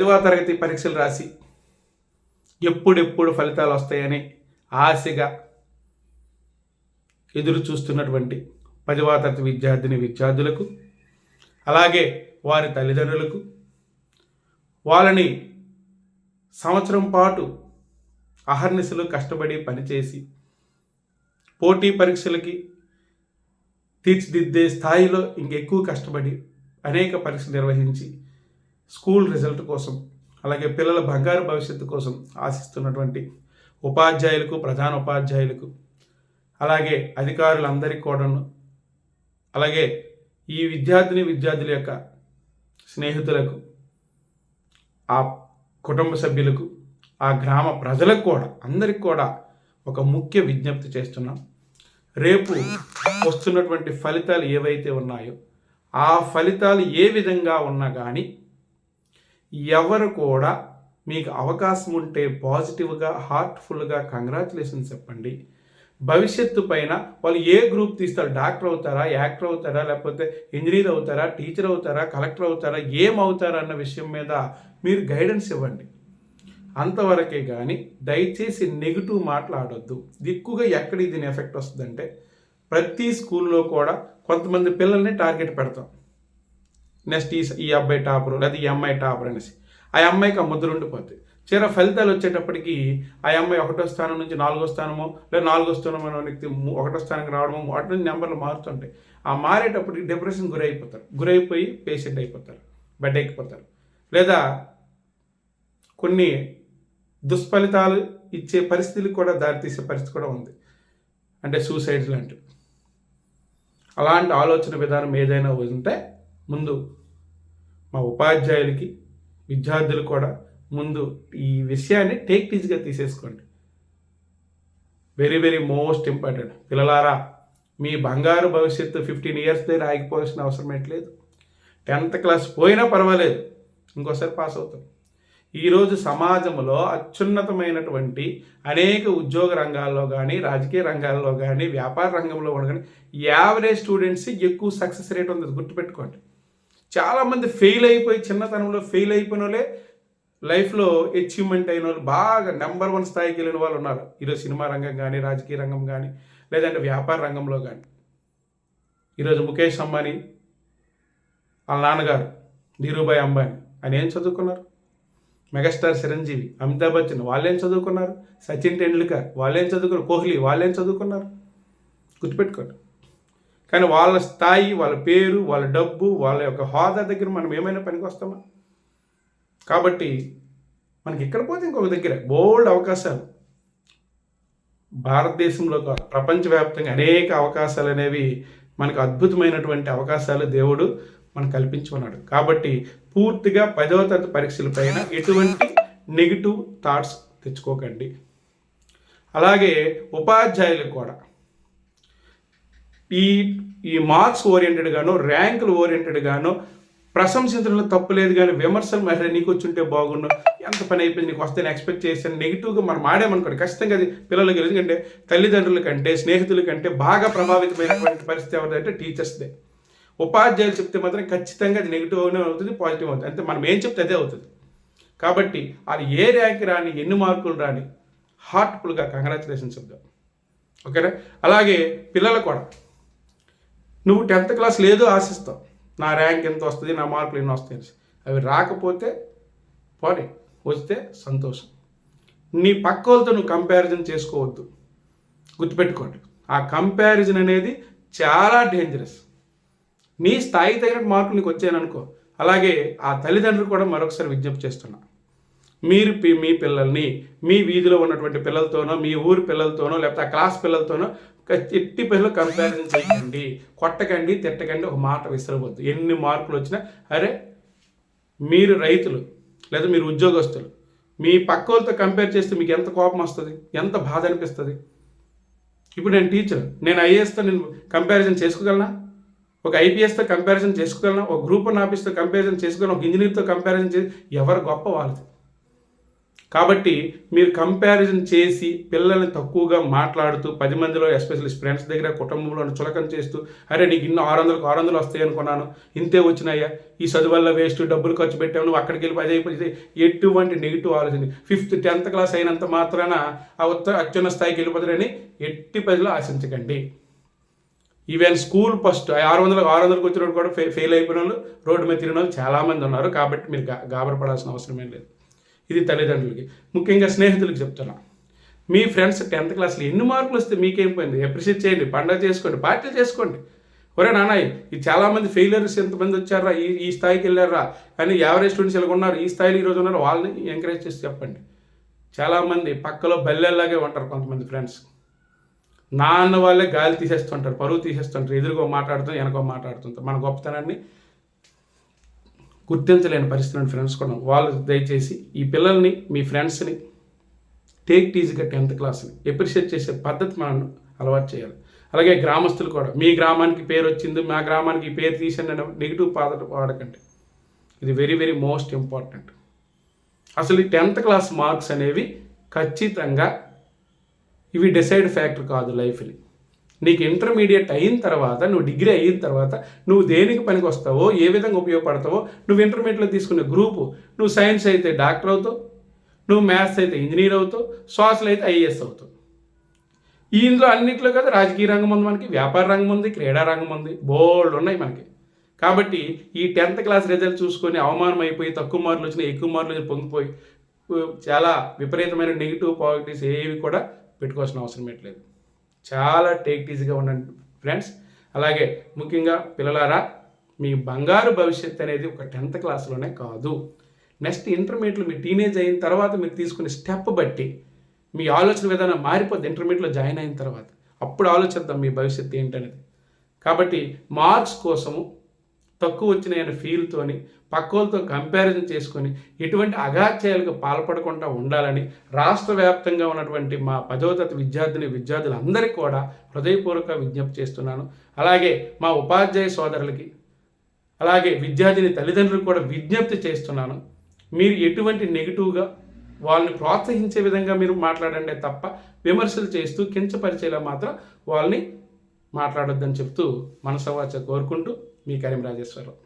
పదవ తరగతి పరీక్షలు రాసి ఎప్పుడెప్పుడు ఫలితాలు వస్తాయని ఆశగా ఎదురు చూస్తున్నటువంటి పదవ తరగతి విద్యార్థిని విద్యార్థులకు అలాగే వారి తల్లిదండ్రులకు వాళ్ళని సంవత్సరం పాటు అహర్నిశలు కష్టపడి పనిచేసి పోటీ పరీక్షలకి తీర్చిదిద్దే స్థాయిలో ఇంకెక్కువ కష్టపడి అనేక పరీక్షలు నిర్వహించి స్కూల్ రిజల్ట్ కోసం అలాగే పిల్లల బంగారు భవిష్యత్తు కోసం ఆశిస్తున్నటువంటి ఉపాధ్యాయులకు ప్రధాన ఉపాధ్యాయులకు అలాగే అధికారులందరికీ కూడాను అలాగే ఈ విద్యార్థిని విద్యార్థుల యొక్క స్నేహితులకు ఆ కుటుంబ సభ్యులకు ఆ గ్రామ ప్రజలకు కూడా అందరికి కూడా ఒక ముఖ్య విజ్ఞప్తి చేస్తున్నాం. రేపు వస్తున్నటువంటి ఫలితాలు ఏవైతే ఉన్నాయో ఆ ఫలితాలు ఏ విధంగా ఉన్నా కానీ ఎవరు కూడా మీకు అవకాశం ఉంటే పాజిటివ్గా హార్ట్ఫుల్గా కంగ్రాచులేషన్స్ చెప్పండి. భవిష్యత్తు పైన వాళ్ళు ఏ గ్రూప్ తీస్తారు? డాక్టర్ అవుతారా? యాక్టర్ అవుతారా? లేకపోతే ఇంజనీర్ అవుతారా? టీచర్ అవుతారా? కలెక్టర్ అవుతారా? ఏం అవుతారా అన్న విషయం మీద మీరు గైడెన్స్ ఇవ్వండి. అంతవరకే కానీ దయచేసి నెగిటివ్ మాట్లాడొద్దు. ఎక్కువగా ఎక్కడ దీని ఎఫెక్ట్ వస్తుందంటే ప్రతి స్కూల్లో కూడా కొంతమంది పిల్లల్ని టార్గెట్ పెడతాం. నెక్స్ట్ ఈ ఈ అబ్బాయి టాపరు లేదా ఈ అమ్మాయి టాపర్ అనేసి. ఆ అమ్మాయికి ఆ ముద్ర ఉండిపోతుంది చీర ఫలితాలు వచ్చేటప్పటికి ఆ అమ్మాయి ఒకటో స్థానం నుంచి నాలుగో స్థానమో లేదా నాలుగో స్థానం వ్యక్తి ఒకటో స్థానానికి రావడమో వాటి నుంచి నెంబర్లు మారుతుంటాయి. ఆ మారేటప్పటికి డిప్రెషన్ గురైపోతారు. గురైపోయి పేషెంట్ అయిపోతారు. బెడ్ ఎక్కిపోతారు. లేదా కొన్ని దుష్ఫలితాలు ఇచ్చే పరిస్థితులు కూడా దారితీసే పరిస్థితి కూడా ఉంది. అంటే సూసైడ్స్ లాంటివి. అలాంటి ఆలోచన విధానం ఏదైనా ఉంటే ముందు మా ఉపాధ్యాయులకి విద్యార్థులు కూడా ముందు ఈ విషయాన్ని టేక్ టీజ్గా తీసేసుకోండి. వెరీ వెరీ మోస్ట్ ఇంపార్టెంట్ పిల్లలారా మీ బంగారు భవిష్యత్తు ఫిఫ్టీన్ ఇయర్స్ దగ్గర ఆగిపోవాల్సిన అవసరం ఏట్లేదు టెన్త్ క్లాస్ పోయినా పర్వాలేదు. ఇంకోసారి పాస్ అవుతాం. ఈరోజు సమాజంలో అత్యున్నతమైనటువంటి అనేక ఉద్యోగ రంగాల్లో కానీ రాజకీయ రంగాల్లో కానీ వ్యాపార రంగంలో కూడా కానీ యావరేజ్ స్టూడెంట్స్ ఎక్కువ సక్సెస్ రేట్ ఉంది. గుర్తుపెట్టుకోండి. చాలామంది ఫెయిల్ అయిపోయి చిన్నతనంలో ఫెయిల్ అయిపోయిన వాళ్ళే లైఫ్లో అచీవ్మెంట్ అయిన వాళ్ళు బాగా నెంబర్ వన్ స్థాయికి వెళ్ళిన వాళ్ళు ఉన్నారు. ఈరోజు సినిమా రంగం కానీ రాజకీయ రంగం కానీ లేదంటే వ్యాపార రంగంలో కానీ. ఈరోజు ముఖేష్ అంబానీ వాళ్ళ నాన్నగారు ధీరుభాయ్ అంబానీ ఆయన ఏం చదువుకున్నారు? మెగాస్టార్ చిరంజీవి అమితాబ్ బచ్చన్ వాళ్ళేం చదువుకున్నారు? సచిన్ టెండూల్కర్ వాళ్ళేం చదువుకున్నారు? కోహ్లీ వాళ్ళేం చదువుకున్నారు? గుర్తుపెట్టుకోండి. కానీ వాళ్ళ స్థాయి వాళ్ళ పేరు వాళ్ళ డబ్బు వాళ్ళ యొక్క హోదా దగ్గర మనం ఏమైనా పనికి వస్తామా? కాబట్టి మనకి ఇక్కడ పోతే ఇంకొక దగ్గర బోల్డ్ అవకాశాలు. భారతదేశంలో ప్రపంచవ్యాప్తంగా అనేక అవకాశాలు అనేవి మనకు అద్భుతమైనటువంటి అవకాశాలు దేవుడు మనకు కల్పించుకున్నాడు. కాబట్టి పూర్తిగా పదవ తరగతి పరీక్షల పైన ఎటువంటి నెగిటివ్ థాట్స్ తెచ్చుకోకండి. అలాగే ఉపాధ్యాయులకు కూడా ఈ ఈ మార్క్స్ ఓరియంటెడ్ గాను ర్యాంకులు ఓరియంటెడ్ గాను ప్రశంసించడంలో తప్పు లేదు కానీ విమర్శలు మరి నీకు వచ్చుంటే బాగుండు. ఎంత పని అయిపోయింది నీకు వస్తే ఎక్స్పెక్ట్ చేశాను. నెగిటివ్గా మనం ఆడామనుకోండి ఖచ్చితంగా అది పిల్లలకి ఎందుకంటే తల్లిదండ్రుల కంటే స్నేహితుల కంటే బాగా ప్రభావితమైనటువంటి పరిస్థితి ఎవరిదంటే టీచర్స్దే. ఉపాధ్యాయులు చెప్తే మాత్రం ఖచ్చితంగా అది నెగిటివ్ అవుతుంది పాజిటివ్ అవుతుంది. అంటే మనం ఏం చెప్తే అదే అవుతుంది. కాబట్టి అది ఏ ర్యాంక్ రాని ఎన్ని మార్కులు రాని హార్ట్ఫుల్గా కంగ్రాచులేషన్స్ చెప్దాం. ఓకేనా? అలాగే పిల్లలు కూడా. నువ్వు టెన్త్ క్లాస్ లేదు ఆశిస్తావు. నా ర్యాంక్ ఎంత వస్తుంది నా మార్కులు ఎన్ని వస్తాయి అవి రాకపోతే పోనీ వస్తే సంతోషం. నీ పక్క వాళ్ళతో నువ్వు కంపారిజన్ చేసుకోవద్దు. గుర్తుపెట్టుకోండి ఆ కంపారిజన్ అనేది చాలా డేంజరస్ నీ స్థాయి తగినట్టు మార్కులు నీకు వచ్చాయనుకో అలాగే ఆ తల్లిదండ్రులు కూడా మరొకసారి విజ్ఞప్తి చేస్తున్నా. మీరు మీ పిల్లల్ని మీ వీధిలో ఉన్నటువంటి పిల్లలతోనో మీ ఊరి పిల్లలతోనో లేకపోతే ఆ క్లాస్ పిల్లలతోనో ఎట్టి పిల్లలు కంపారిజన్ చేయకండి కొట్టకండి తిట్టకండి ఒక మాట విసరవద్దు. ఎన్ని మార్కులు వచ్చినా అరే మీరు రైతులు లేదా మీరు ఉద్యోగస్తులు మీ పక్క వాళ్ళతో కంపేర్ చేస్తే మీకు ఎంత కోపం వస్తుంది ఎంత బాధ అనిపిస్తుంది? ఇప్పుడు నేను టీచర్ నేను ఐఏఎస్తో నేను కంపారిజన్ చేసుకోగలనా? ఒక ఐపీఎస్తో కంపారిజన్ చేసుకోగలనా? ఒక గ్రూప్ ఆఫీస్తో కంపారిజన్ చేసుకోగలను? ఒక ఇంజనీర్తో కంపారిజన్ చేసి ఎవరు గొప్ప వాళ్ళది? కాబట్టి మీరు కంపారిజన్ చేసి పిల్లల్ని తక్కువగా మాట్లాడుతూ పది మందిలో ఎస్పెషల్లీ ఫ్రెండ్స్ దగ్గర కుటుంబంలో చులకన చేస్తూ అరే నీకు ఇన్ని ఆరు వందలకు ఆరు వందలు వస్తాయి అనుకున్నాను. ఇంతే వచ్చినాయా? ఈ చదువు వల్ల వేస్ట్ డబ్బులు ఖర్చు పెట్టాము నువ్వు అక్కడికి వెళ్ళి పది అయిపోయింది ఎటువంటి నెగిటివ్ ఆలోచన. ఫిఫ్త్ టెన్త్ క్లాస్ అయినంత మాత్రాన ఆ ఉత్త అత్యున్న స్థాయికి వెళ్ళిపోతారని ఎట్టి ప్రజలు ఆశించకండి. ఈవెన్ స్కూల్ ఫస్ట్ ఆరు వందలకు ఆరు వందలకు వచ్చిన కూడా ఫెయిల్ అయిపోయిన వాళ్ళు రోడ్డు మీద తిరిగిన వాళ్ళు చాలామంది ఉన్నారు. కాబట్టి మీరు గా గాబరపడాల్సిన అవసరం ఏం లేదు. ఇది తల్లిదండ్రులకి. ముఖ్యంగా స్నేహితులకి చెప్తున్నా. మీ ఫ్రెండ్స్ టెన్త్ క్లాస్లో ఎన్ని మార్కులు వస్తే మీకేం పోయింది? అప్రిషియేట్ చేయండి పండగ చేసుకోండి పార్టీలు చేసుకోండి. ఒరే నాన్న ఈ చాలామంది ఫెయిలియర్స్ ఎంతమంది వచ్చారా? ఈ ఈ స్థాయికి వెళ్ళారా? అని యావరేజ్ స్టూడెంట్స్ ఇలా ఉన్నారు. ఈ స్థాయిలో ఈరోజు ఉన్నారు. వాళ్ళని ఎంకరేజ్ చేసి చెప్పండి. చాలామంది పక్కలో బల్లెల్లాగే ఉంటారు కొంతమంది ఫ్రెండ్స్. నాన్న వాళ్ళే గాలి తీసేస్తుంటారు పరువు తీసేస్తుంటారు. ఎదురుగో మాట్లాడుతూ వెనకో మాట్లాడుతుంటారు. మన గొప్పతనాన్ని గుర్తించలేని పరిస్థితి ఫ్రెండ్స్ కూడా వాళ్ళు దయచేసి ఈ పిల్లల్ని మీ ఫ్రెండ్స్ని టేక్ టీజీగా టెన్త్ క్లాస్ని ఎప్రిషియేట్ చేసే పద్ధతి మనం అలవాటు చేయాలి. అలాగే గ్రామస్తులు కూడా మీ గ్రామానికి పేరు వచ్చింది మా గ్రామానికి ఈ పేరు తీసండి నెగిటివ్ పాదట వాడకండి. ఇది వెరీ వెరీ మోస్ట్ ఇంపార్టెంట్ అసలు ఈ టెన్త్ క్లాస్ మార్క్స్ అనేవి ఖచ్చితంగా ఇవి డిసైడ్ ఫ్యాక్టర్ కాదు లైఫ్ని నీకు ఇంటర్మీడియట్ అయిన తర్వాత నువ్వు డిగ్రీ అయిన తర్వాత నువ్వు దేనికి పనికి వస్తావో ఏ విధంగా ఉపయోగపడతావో నువ్వు ఇంటర్మీడియట్లో తీసుకునే గ్రూపు నువ్వు సైన్స్ అయితే డాక్టర్ అవుతావు నువ్వు మ్యాథ్స్ అయితే ఇంజనీర్ అవుతావు సోషల్ అయితే ఐఏఎస్ అవుతావు. ఇందులో అన్నింటిలో కదా రాజకీయ రంగం ఉంది మనకి వ్యాపార రంగం ఉంది క్రీడా రంగం ఉంది బోల్డ్ ఉన్నాయి మనకి. కాబట్టి ఈ టెన్త్ క్లాస్ రిజల్ట్ చూసుకొని అవమానం అయిపోయి తక్కువ మార్కులు వచ్చినాయి ఎక్కువ మార్కులు వచ్చి పొంగిపోయి చాలా విపరీతమైన నెగిటివ్ పాజిటివ్స్ ఏవి కూడా పెట్టుకోవాల్సిన అవసరం లేదు. చాలా టేక్ ఈజీగా ఉండండి ఫ్రెండ్స్ అలాగే ముఖ్యంగా పిల్లలారా మీ బంగారు భవిష్యత్ అనేది ఒక టెన్త్ క్లాస్లోనే కాదు. నెక్స్ట్ ఇంటర్మీడియట్లో మీ టీనేజ్ అయిన తర్వాత మీరు తీసుకునే స్టెప్ బట్టి మీ ఆలోచన విధానం మారిపోద్ది ఇంటర్మీడియట్లో జాయిన్ అయిన తర్వాత. అప్పుడు ఆలోచిద్దాం మీ భవిష్యత్తు ఏంటనేది. కాబట్టి మార్క్స్ కోసము తక్కువ వచ్చినాయని ఫీల్తోని పక్కోలతో కంపారిజన్ చేసుకొని ఎటువంటి అగాత్యాలకు పాల్పడకుండా ఉండాలని రాష్ట్ర వ్యాప్తంగా ఉన్నటువంటి మా పదో తరగతి విద్యార్థిని విద్యార్థులందరికీ కూడా హృదయపూర్వక విజ్ఞప్తి చేస్తున్నాను. అలాగే మా ఉపాధ్యాయ సోదరులకి అలాగే విద్యార్థిని తల్లిదండ్రులకు కూడా విజ్ఞప్తి చేస్తున్నాను. మీరు ఎటువంటి నెగిటివ్గా వాళ్ళని ప్రోత్సహించే విధంగా మీరు మాట్లాడండి తప్ప విమర్శలు చేస్తూ కించపరిచేలా మాత్రం వాళ్ళని మాట్లాడొద్దని చెప్తూ మనసవాచ కోరుకుంటూ మీ కరీం రాజేశ్వరరావు